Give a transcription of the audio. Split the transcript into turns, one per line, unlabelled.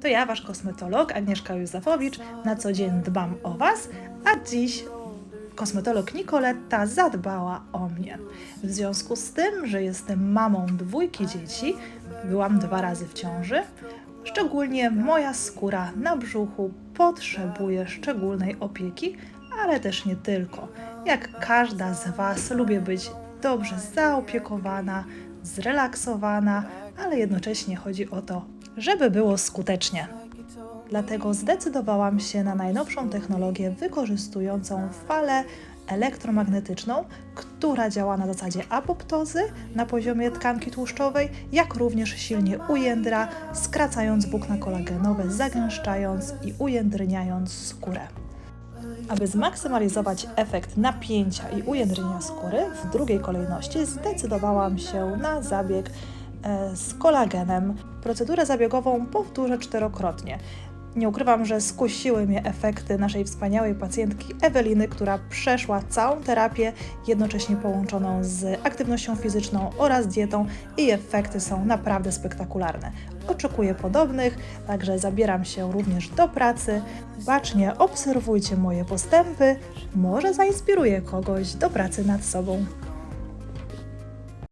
To ja, wasz kosmetolog Agnieszka Józefowicz, na co dzień dbam o was, a dziś kosmetolog Nicoletta zadbała o mnie. W związku z tym, że jestem mamą dwójki dzieci, byłam dwa razy w ciąży, szczególnie moja skóra na brzuchu potrzebuje szczególnej opieki, ale też nie tylko. Jak każda z Was lubię być dobrze zaopiekowana, zrelaksowana, ale jednocześnie chodzi o to, żeby było skutecznie. Dlatego zdecydowałam się na najnowszą technologię wykorzystującą falę elektromagnetyczną, która działa na zasadzie apoptozy na poziomie tkanki tłuszczowej, jak również silnie ujędra, skracając włókna kolagenowe, zagęszczając i ujędrniając skórę. Aby zmaksymalizować efekt napięcia i ujędrnienia skóry, w drugiej kolejności zdecydowałam się na zabieg e, z kolagenem. Procedurę zabiegową powtórzę czterokrotnie. Nie ukrywam, że skusiły mnie efekty naszej wspaniałej pacjentki Eweliny, która przeszła całą terapię, jednocześnie połączoną z aktywnością fizyczną oraz dietą i efekty są naprawdę spektakularne. Oczekuję podobnych, także zabieram się również do pracy. Bacznie obserwujcie moje postępy, może zainspiruję kogoś do pracy nad sobą.